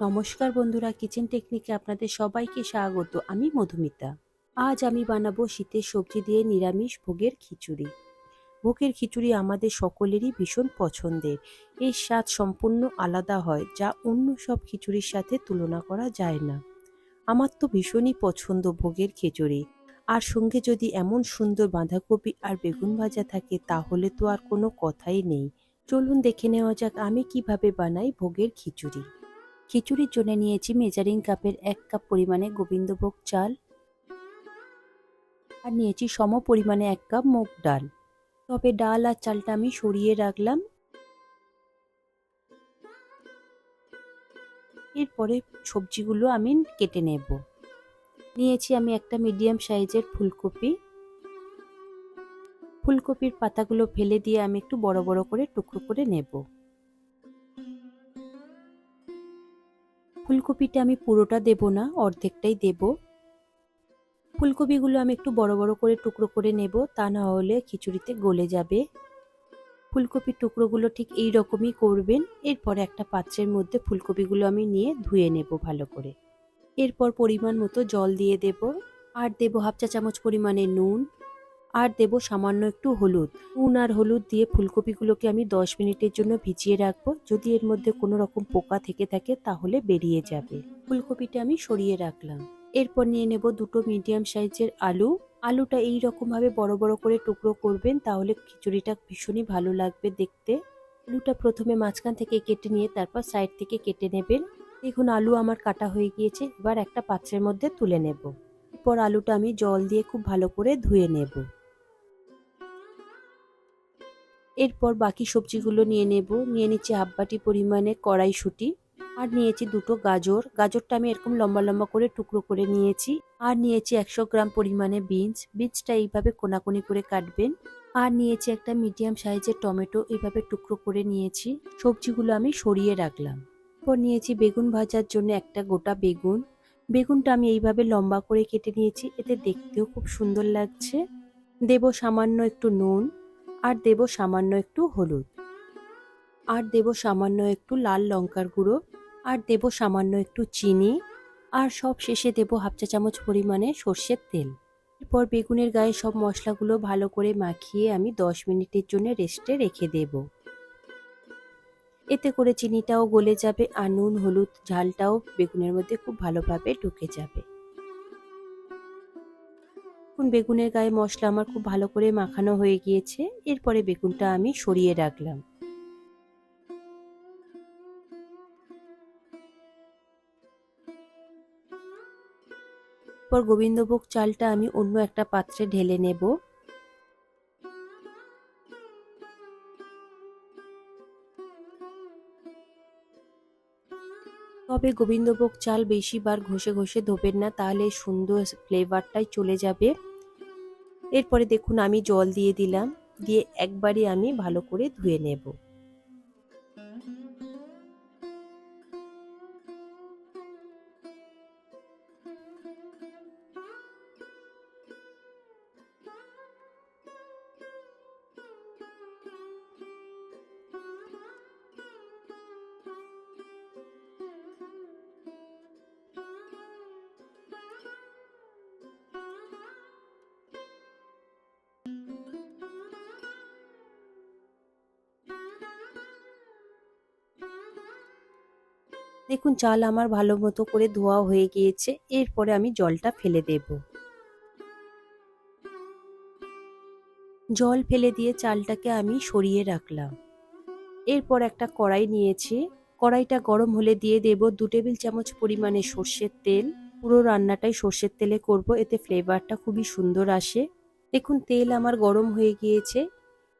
নমস্কার বন্ধুরা কিচেন টেকনিকে আপনাদের সবাইকে স্বাগত। আমি মধুমিতা। আজ আমি বানাবো শীতের সবজি দিয়ে নিরামিষ ভোগের খিচুড়ি। ভোগের খিচুড়ি আমাদের সকলেরই ভীষণ পছন্দের। এর স্বাদ সম্পূর্ণ আলাদা হয়, যা অন্য সব খিচুড়ির সাথে তুলনা করা যায় না। আমার তো ভীষণই পছন্দ ভোগের খিচুড়ি। আর সঙ্গে যদি এমন সুন্দর বাঁধাকপি আর বেগুন ভাজা থাকে, তাহলে তো আর কোনো কথাই নেই। চলুন দেখে নেওয়া যাক আমি কীভাবে বানাই ভোগের খিচুড়ি। খিচুড়ির জন্য নিয়েছি মেজারিং কাপের এক কাপ পরিমাণে গোবিন্দভোগ চাল আর নিয়েছি সম পরিমাণে এক কাপ মুগ ডাল। তবে ডাল আর চালটা আমি সরিয়ে রাখলাম। এরপরে সবজিগুলো আমি কেটে নেব। নিয়েছি আমি একটা মিডিয়াম সাইজের ফুলকপি। ফুলকপির পাতাগুলো ফেলে দিয়ে আমি একটু বড় বড় করে টুকরো করে নেব। ফুলকপিটা আমি পুরোটা দেব না, অর্ধেকটাই দেব। ফুলকপিগুলো আমি একটু বড় বড় করে টুকরো করে নেব, তা না হলে খিচুড়িতে গলে যাবে। ফুলকপির টুকরোগুলো ঠিক এই রকমই করবেন, এরপরে একটা পাত্রের মধ্যে ফুলকপিগুলো আমি নিয়ে ধুয়ে নেব ভালো করে। এরপর পরিমাণ মতো জল দিয়ে দেব, আর দেব হাফ চা চামচ পরিমাণে নুন আর দেব সামান্য একটু হলুদ। নুন আর হলুদ দিয়ে ফুলকপিগুলোকে আমি দশ মিনিটের জন্য ভিজিয়ে রাখব। যদি এর মধ্যে কোনো রকম পোকা থেকে থাকে তাহলে বেরিয়ে যাবে। ফুলকপিটা আমি সরিয়ে রাখলাম। এরপর নিয়ে নেব দুটো মিডিয়াম সাইজের আলু। আলুটা এই রকম ভাবে বড় বড় করে টুকরো করবেন, তাহলে খিচুড়িটা ভীষণই ভালো লাগবে দেখতে। আলুটা প্রথমে মাঝখান থেকে কেটে নিয়ে তারপর সাইড থেকে কেটে নেবেন। দেখুন আলু আমার কাটা হয়ে গিয়েছে, এবার একটা পাত্রের মধ্যে তুলে নেব। এরপর আলুটা আমি জল দিয়ে খুব ভালো করে ধুয়ে নেব। এরপর বাকি সবজিগুলো নিয়ে নেব। নিয়ে নিচ্ছি হাফ বাটি পরিমাণে কড়াইশুঁটি আর নিয়েছি দুটো গাজর। গাজরটা আমি এরকম লম্বা লম্বা করে টুকরো করে নিয়েছি আর নিয়েছি একশো গ্রাম পরিমাণে বিনস। বিনসটা এইভাবে কোনাকুনি করে কাটবেন। আর নিয়েছি একটা মিডিয়াম সাইজের টমেটো এইভাবে টুকরো করে নিয়েছি। সবজিগুলো আমি সরিয়ে রাখলাম। এরপর নিয়েছি বেগুন ভাজার জন্য একটা গোটা বেগুন। বেগুনটা আমি এইভাবে লম্বা করে কেটে নিয়েছি। এতে দেখতেও খুব সুন্দর লাগছে। দেব সামান্য একটু নুন। আর দেব সামান্য একটু হলুদ। আর দেব সামান্য একটু লাল লঙ্কার গুঁড়ো, আর দেব সামান্য একটু চিনি, আর সব শেষে দেব হাফ চা চামচ পরিমাণে সর্ষের তেল। এরপর বেগুনের গায়ে সব মশলাগুলো ভালো করে মাখিয়ে আমি দশ মিনিটের জন্য রেস্টে রেখে দেব। এতে করে চিনিটাও গলে যাবে আর নুন, হলুদ, ঝালটাও বেগুনের মধ্যে খুব ভালোভাবে ঢুকে যাবে। এখন বেগুনের গায়ে মশলা আমার খুব ভালো করে মাখানো হয়ে গিয়েছে। এরপরে বেগুনটা আমি সরিয়ে রাখলাম। পর গোবিন্দভোগ চালটা আমি অন্য একটা পাত্রে ঢেলে নেব। তবে গোবিন্দভোগ চাল বেশি বার ঘষে ঘষে ধোবেন না, তাহলে সুন্দর ফ্লেভারটাই চলে যাবে। এরপরে দেখুন আমি জল দিয়ে দিলাম, দিয়ে একবারই আমি ভালো করে ধুয়ে নেব। দেখুন, চাল আমার ভালো মতো করে ধোয়া হয়ে গিয়েছে, এরপরে আমি জলটা ফেলে দেব। জল ফেলে দিয়ে চালটাকে আমি সরিয়ে রাখলাম। এরপর একটা কড়াই নিয়েছি। কড়াইটা গরম হলে দিয়ে দেব দু টেবিল চামচ পরিমাণে সর্ষের তেল। পুরো রান্নাটাই সর্ষের তেলে করব, এতে ফ্লেভারটা খুবই সুন্দর আসে। দেখুন, তেল আমার গরম হয়ে গিয়েছে।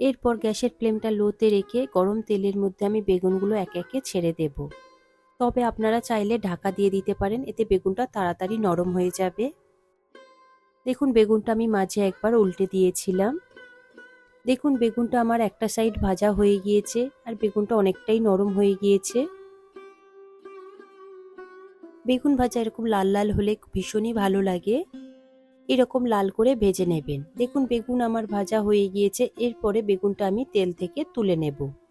এরপর গ্যাসের ফ্লেমটা লোতে রেখে গরম তেলের মধ্যে আমি বেগুনগুলো একে একে ছেড়ে দেবো। তবে আপনারা চাইলে ঢাকা দিয়ে দিতে পারেন, এতে বেগুনটা তাড়াতাড়ি নরম হয়ে যাবে। দেখুন, বেগুনটা আমি মাঝে একবার উল্টে দিয়েছিলাম। দেখুন, বেগুনটা আমার একটা সাইড ভাজা হয়ে গিয়েছে আর বেগুনটা অনেকটাই নরম হয়ে গিয়েছে। বেগুন ভাজা এরকম লাল লাল হলে ভীষণই ভালো লাগে। এরকম লাল করে ভেজে নেবেন। দেখুন, বেগুন আমার ভাজা হয়ে গিয়েছে, এরপরে বেগুনটা আমি তেল থেকে তুলে নেব।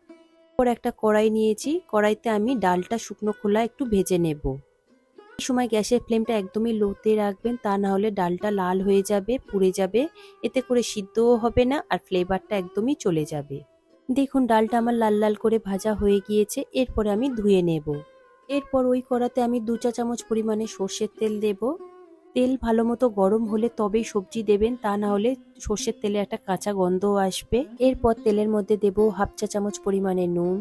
এরপর একটা কড়াই নিয়েছি। কড়াইতে আমি ডালটা শুকনো খোলা একটু ভেজে নেব। এই সময় গ্যাসের ফ্লেমটা একদমই লোতে রাখবেন, তা না হলে ডালটা লাল হয়ে যাবে, পুড়ে যাবে। এতে করে সিদ্ধও হবে না আর ফ্লেভারটা একদমই চলে যাবে। দেখুন, ডালটা আমার লাল লাল করে ভাজা হয়ে গিয়েছে, এরপরে আমি ধুয়ে নেব। এরপর ওই কড়াতে আমি দু চা চামচ পরিমাণে সর্ষের তেল দেব। তেল ভালো মতো গরম হলে তবেই সবজি দেবেন, তা না হলে সর্ষের তেলে একটা কাঁচা গন্ধ আসবে। এরপর তেলের মধ্যে দেব হাফ চা চামচ পরিমাণে নুন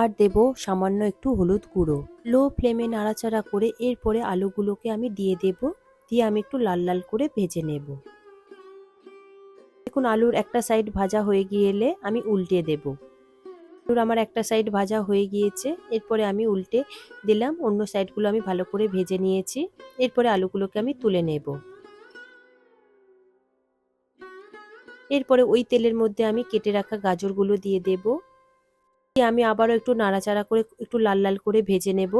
আর দেব সামান্য একটু হলুদ গুঁড়ো। লো ফ্লেমে নাড়াচাড়া করে এরপরে আলুগুলোকে আমি দিয়ে দেব, দিয়ে আমি একটু লাল লাল করে ভেজে নেব। দেখুন আলুর একটা সাইড ভাজা হয়ে গিয়ে এলে আমি উল্টে দেব। আলুর আমার একটা সাইড ভাজা হয়ে গিয়েছে। এরপরে আমি উল্টে দিলাম, অন্য সাইডগুলো আমি ভালো করে ভেজে নিয়েছি। এরপরে আলুগুলোকে আমি তুলে নেব। এরপরে ওই তেলের মধ্যে আমি কেটে রাখা গাজরগুলো দিয়ে দেব। আমি আবারও একটু নাড়াচাড়া করে একটু লাল লাল করে ভেজে নেব।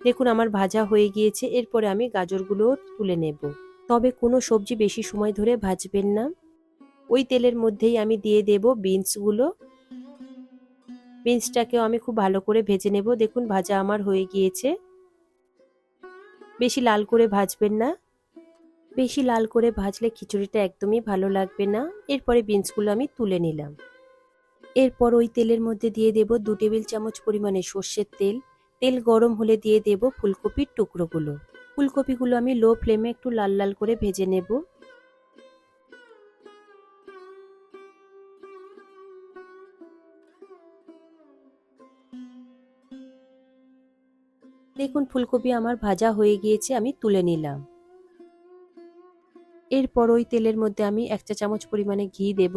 দেখুন আমার ভাজা হয়ে গিয়েছে, এরপরে আমি গাজরগুলো তুলে নেব। তবে কোনো সবজি বেশি সময় ধরে ভাজবেন না। ওই তেলের মধ্যেই আমি দিয়ে দেব বিনসগুলো। বিনসটাকেও আমি খুব ভালো করে ভেজে নেব। দেখুন, ভাজা আমার হয়ে গিয়েছে। বেশি লাল করে ভাজবেন না। বেশি লাল করে ভাজলে খিচুড়িটা একদমই ভালো লাগবে না। এরপরে বিনসগুলো আমি তুলে নিলাম। এরপর ওই তেলের মধ্যে দিয়ে দেব দু টেবিল চামচ পরিমাণে সর্ষের তেল। তেল গরম হলে দিয়ে দেব ফুলকপির টুকরোগুলো। ফুলকপিগুলো আমি লো ফ্লেমে একটু লাল লাল করে ভেজে নেব। দেখুন, ফুলকপি আমার ভাজা হয়ে গিয়েছে, আমি তুলে নিলাম। এরপর ওই তেলের মধ্যে আমি এক চা চামচ পরিমাণে ঘি দেব।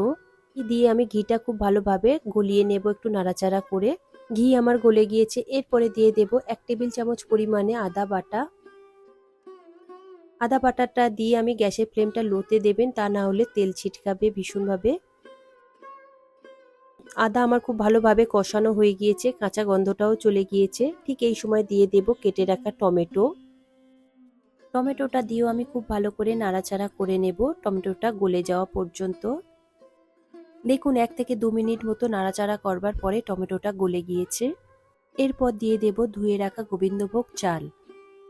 দিয়ে আমি ঘিটা খুব ভালোভাবে গলিয়ে নেব একটু নাড়াচাড়া করে। ঘি আমার গলে গিয়েছে, এরপরে দিয়ে দেব এক টেবিল চামচ পরিমাণে আদা বাটা। আদা বাটাটা দিয়ে আমি গ্যাসের ফ্লেমটা লোতে দেবেন, তা না হলে তেল ছিটকাবে ভীষণভাবে। আদা আমার খুব ভালোভাবে কষানো হয়ে গিয়েছে, কাঁচা গন্ধটাও চলে গিয়েছে। ঠিক এই সময় দিয়ে দেব কেটে রাখা টমেটো। টমেটোটা দিয়েও আমি খুব ভালো করে নাড়াচাড়া করে নেব, টমেটোটা গলে যাওয়া পর্যন্ত। দেখুন, এক থেকে দু মিনিট মতো নাড়াচাড়া করবার পরে টমেটোটা গলে গিয়েছে। এরপর দিয়ে দেব ধুয়ে রাখা গোবিন্দভোগ চাল।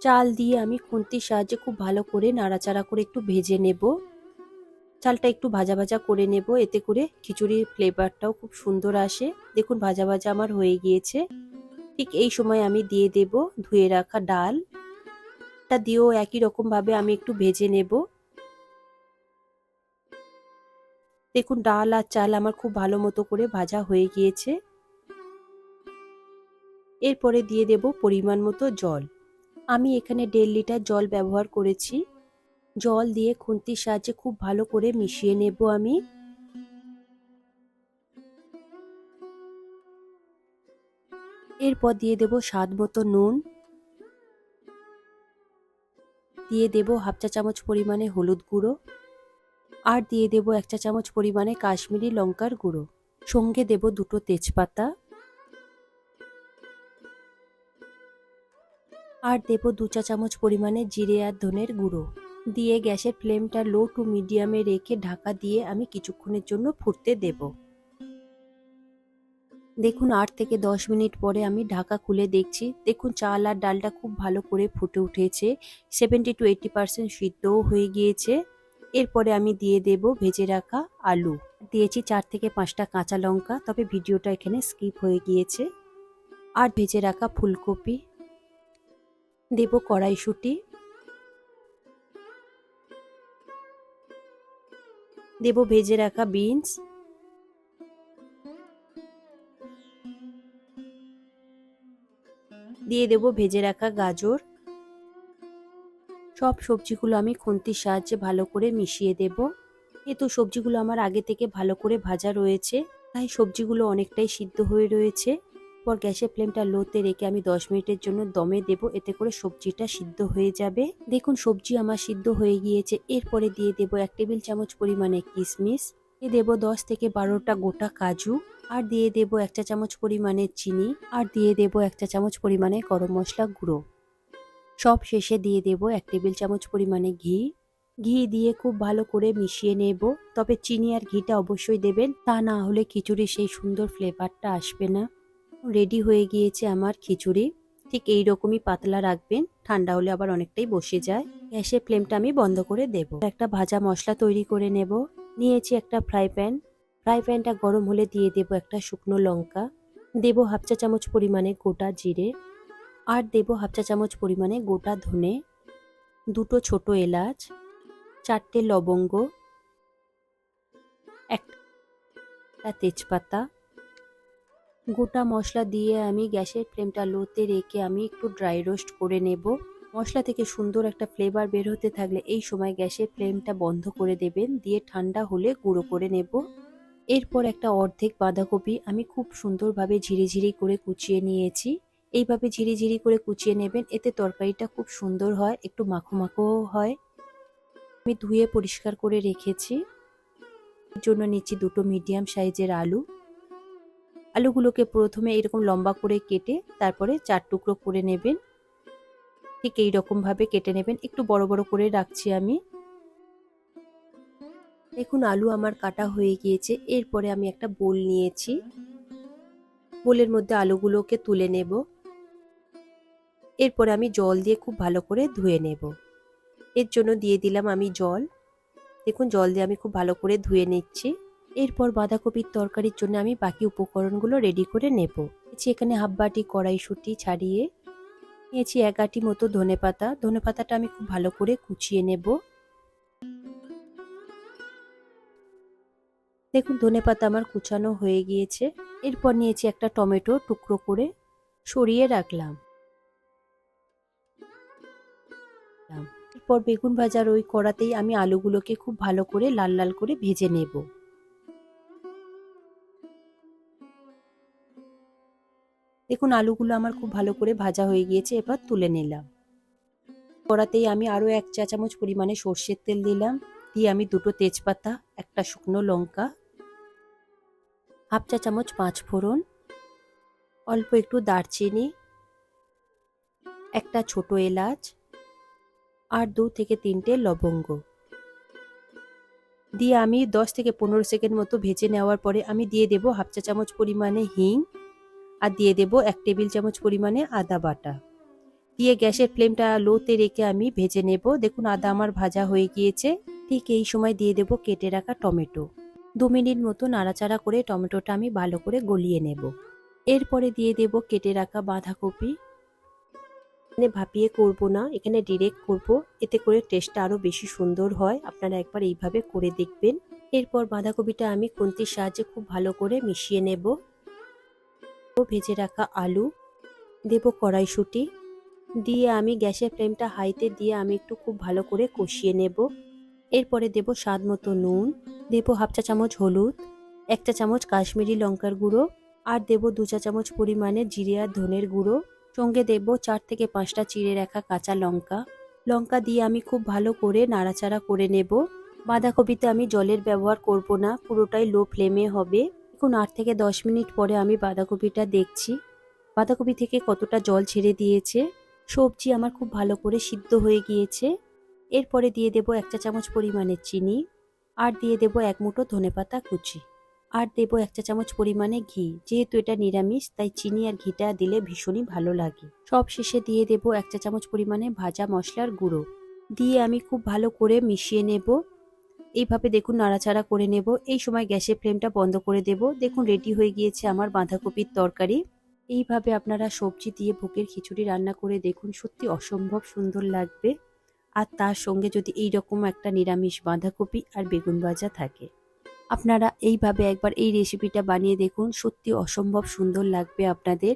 চাল দিয়ে আমি খুন্তির সাহায্যে খুব ভালো করে নাড়াচাড়া করে একটু ভেজে নেব। চালটা একটু ভাজা ভাজা করে নেব, এতে করে খিচুড়ির ফ্লেভারটাও খুব সুন্দর আসে। দেখুন ভাজা ভাজা আমার হয়ে গিয়েছে। ঠিক এই সময় আমি দিয়ে দেব ধুয়ে রাখা ডাল। তা দিয়েও একই রকমভাবে আমি একটু ভেজে নেব। দেখুন ডাল আর চাল আমার খুব ভালো মতো করে ভাজা হয়ে গিয়েছে। এরপরে দিয়ে দেব পরিমাণ মতো জল। আমি এখানে দেড় লিটার জল ব্যবহার করেছি। জল দিয়ে খুন্তির সাহায্যে খুব ভালো করে মিশিয়ে নেব আমি। এরপর দিয়ে দেব স্বাদ মতো নুন। দিয়ে দেব হাফ চা চামচ পরিমাণে হলুদ গুঁড়ো। আর দিয়ে দেব এক চা চামচ পরিমাণে কাশ্মীরি লঙ্কার গুঁড়ো। সঙ্গে দেব দুটো তেজপাতা। আর দেব দু চা চামচ পরিমাণে জিরে আর ধনের গুঁড়ো। দিয়ে গ্যাসের ফ্লেমটা লো টু মিডিয়ামে রেখে ঢাকা দিয়ে আমি কিছুক্ষণের জন্য ফুটতে দেব। দেখুন, আট থেকে দশ মিনিট পরে আমি ঢাকা খুলে দেখছি। দেখুন, চাল আর ডালটা খুব ভালো করে ফুটে উঠেছে। সেভেন্টি টু এইটি পার্সেন্ট সিদ্ধও হয়ে গিয়েছে। এরপরে আমি দিয়ে দেব ভেজে রাখা আলু। দিয়েছি চার থেকে পাঁচটা কাঁচা লঙ্কা, তবে ভিডিওটা এখানে স্কিপ হয়ে গিয়েছে। আর ভেজে রাখা ফুলকপি। দেব কড়াইশুঁটি। দেব ভেজে রাখা বিনস। দিয়ে দেব ভেজে রাখা গাজর। সব সবজিগুলো আমি খুন্তির সাহায্যে ভালো করে মিশিয়ে দেব। এ তো সবজিগুলো আমার আগে থেকে ভালো করে ভাজা রয়েছে, তাই সবজিগুলো অনেকটাই সিদ্ধ হয়ে রয়েছে। পর গ্যাসের ফ্লেমটা লোতে রেখে আমি দশ মিনিটের জন্য দমে দেব, এতে করে সবজিটা সিদ্ধ হয়ে যাবে। দেখুন, সবজি আমার সিদ্ধ হয়ে গিয়েছে। এরপরে দিয়ে দেব এক টেবিল চামচ পরিমাণে কিশমিশ দিয়ে দেব দশ থেকে বারোটা গোটা কাজু, আর দিয়ে দেব এক চা চামচ পরিমাণে চিনি, আর দিয়ে দেব এক চা চামচ পরিমাণে গরম মশলা গুঁড়ো। সব শেষে দিয়ে দেব এক টেবিল চামচ পরিমাণে ঘি। ঘি দিয়ে খুব ভালো করে মিশিয়ে নেব। তবে চিনি আর ঘিটা অবশ্যই দেবেন, তা না হলে খিচুড়ির সেই সুন্দর ফ্লেভারটা আসবে না। রেডি হয়ে গিয়েছে আমার খিচুড়ি। ঠিক এই রকমই পাতলা রাখবেন, ঠান্ডা হলে আবার অনেকটাই বসে যায়। গ্যাসের ফ্লেমটা আমি বন্ধ করে দেব। একটা ভাজা মশলা তৈরি করে নেব। নিয়েছি একটা ফ্রাই প্যান। ফ্রাই প্যানটা গরম হলে দিয়ে দেব একটা শুকনো লঙ্কা। দেব হাফ চা চামচ পরিমাণে গোটা জিরে। আর দেব হাফ চা চামচ পরিমাণে গোটা ধনে। দুটো ছোট এলাচ। চারটে লবঙ্গ। একটা তেজপাতা। গোটা মশলা দিয়ে আমি গ্যাসের ফ্লেমটা লোতে রেখে আমি একটু ড্রাই রোস্ট করে নেব। মশলা থেকে সুন্দর একটা ফ্লেভার বের হতে থাকলে এই সময় গ্যাসের ফ্লেমটা বন্ধ করে দেবেন, দিয়ে ঠান্ডা হলে গুঁড়ো করে নেব। এরপর একটা অর্ধেক বাঁধাকপি আমি খুব সুন্দরভাবে ঝিরিঝিরি করে কুচিয়ে নিয়েছি। এইভাবে ঝিরিঝিরি করে কুচিয়ে নেবেন, এতে তরকারিটা খুব সুন্দর হয়, একটু মাখো মাখোও হয়। আমি ধুয়ে পরিষ্কার করে রেখেছি। জন্য নিচ্ছি দুটো মিডিয়াম সাইজের আলু। আলুগুলোকে প্রথমে এরকম লম্বা করে কেটে তারপরে চার টুকরো করে নেবেন। ঠিক এই রকম ভাবে কেটে নেবেন। একটু বড় বড় করে রাখছি আমি। দেখুন, আলু আমার কাটা হয়ে গিয়েছে। এরপরে আমি একটা বোল নিয়েছি। বোলের মধ্যে আলুগুলোকে তুলে নেব। এরপরে আমি জল দিয়ে খুব ভালো করে ধুয়ে নেব। এর জন্য দিয়ে দিলাম আমি জল। দেখুন, জল দিয়ে আমি খুব ভালো করে ধুয়ে নিচ্ছি। এরপর বাঁধাকপির তরকারির জন্য আমি বাকি উপকরণগুলো রেডি করে নেব। নিয়েছি এখানে হাফ বাটি কড়াইশুঁটি ছাড়িয়ে নিয়েছি এক আটি মতো ধনে পাতা। ধনে পাতাটা আমি খুব ভালো করে কুচিয়ে নেব। দেখুন, ধনে পাতা আমার কুচানো হয়ে গিয়েছে। এরপর নিয়েছি একটা টমেটো টুকরো করে সরিয়ে রাখলাম। এরপর বেগুন ভাজার ওই কড়াতেই আমি আলুগুলোকে খুব ভালো করে লাল লাল করে ভেজে নেব। দেখুন, আলুগুলো আমার খুব ভালো করে ভাজা হয়ে গিয়েছে, এবার তুলে নিলাম। কড়াতেই আমি আরও এক চা চামচ পরিমাণে সর্ষের তেল দিলাম। দিয়ে আমি দুটো তেজপাতা, একটা শুকনো লঙ্কা, হাফ চা চামচ পাঁচ ফোড়ন, অল্প একটু দারচিনি, একটা ছোট এলাচ, আর দু থেকে তিনটে লবঙ্গ। দিয়ে আমি দশ থেকে পনেরো সেকেন্ড মতো ভেজে নেওয়ার পরে আমি দিয়ে দেব হাফ চা চামচ পরিমাণে হিং আর দিয়ে দেব এক টেবিল চামচ পরিমাণে আদা বাটা। দিয়ে গ্যাসের ফ্লেমটা লোতে রেখে আমি ভেজে নেব। দেখুন, আদা আমার ভাজা হয়ে গিয়েছে। ঠিক এই সময় দিয়ে দেব কেটে রাখা টমেটো। দু মিনিট মতো নাড়াচাড়া করে টমেটোটা আমি ভালো করে গলিয়ে নেব। এরপরে দিয়ে দেব কেটে রাখা বাঁধাকপি। এখানে ভাপিয়ে করব না, এখানে ডিরেক্ট করব। এতে করে টেস্টটা আরও বেশি সুন্দর হয়। আপনারা একবার এইভাবে করে দেখবেন। এরপর বাঁধাকপিটা আমি খুন্তির সাহায্যে খুব ভালো করে মিশিয়ে নেব। ভেজে রাখা আলু, দেব কড়াইশুঁটি, দিয়ে আমি গ্যাসের ফ্লেমটা হাইতে দিয়ে আমি একটু খুব ভালো করে কষিয়ে নেব। এরপরে দেব স্বাদ মতো নুন, দেব হাফ চা চামচ হলুদ, এক চা চামচ কাশ্মীরি লঙ্কার গুঁড়ো, আর দেব দু চা চামচ পরিমাণে জিরে আর ধনের গুঁড়ো। সঙ্গে দেব চার থেকে পাঁচটা চিড়ে রাখা কাঁচা লঙ্কা। লঙ্কা দিয়ে আমি খুব ভালো করে নাড়াচাড়া করে নেব। বাঁধাকপিতে আমি জলের ব্যবহার করব না, পুরোটাই লো ফ্লেমে হবে। এখন আট থেকে দশ মিনিট পরে আমি বাঁধাকপিটা দেখছি। বাঁধাকপি থেকে কতটা জল ছেড়ে দিয়েছে? সবজি আমার খুব ভালো করে সিদ্ধ হয়ে গিয়েছে। এরপরে দিয়ে দেব এক চা চামচ পরিমাণে চিনি। আর দিয়ে দেব এক মুঠো ধনেপাতা কুচি। আর দেব এক চা চামচ পরিমাণে ঘি। যেহেতু এটা নিরামিষ, তাই চিনি আর ঘিটা দিলে ভীষণই ভালো লাগে। সব শেষে দিয়ে দেব এক চা চামচ পরিমাণে ভাজা মশলার গুঁড়ো। দিয়ে আমি খুব ভালো করে মিশিয়ে নেব। এইভাবে দেখুন নাড়াচাড়া করে নেব। এই সময় গ্যাসের ফ্লেমটা বন্ধ করে দেব। দেখুন রেডি হয়ে গিয়েছে আমার বাঁধাকপির তরকারি। এইভাবে আপনারা সবজি দিয়ে ভোগের খিচুড়ি রান্না করে দেখুন সত্যি অসম্ভব সুন্দর লাগবে। আর তার সঙ্গে যদি এই রকম একটা নিরামিষ বাঁধাকপি আর বেগুন ভাজা থাকে। আপনারা এইভাবে একবার এই রেসিপিটা বানিয়ে দেখুন, সত্যি অসম্ভব সুন্দর লাগবে আপনাদের।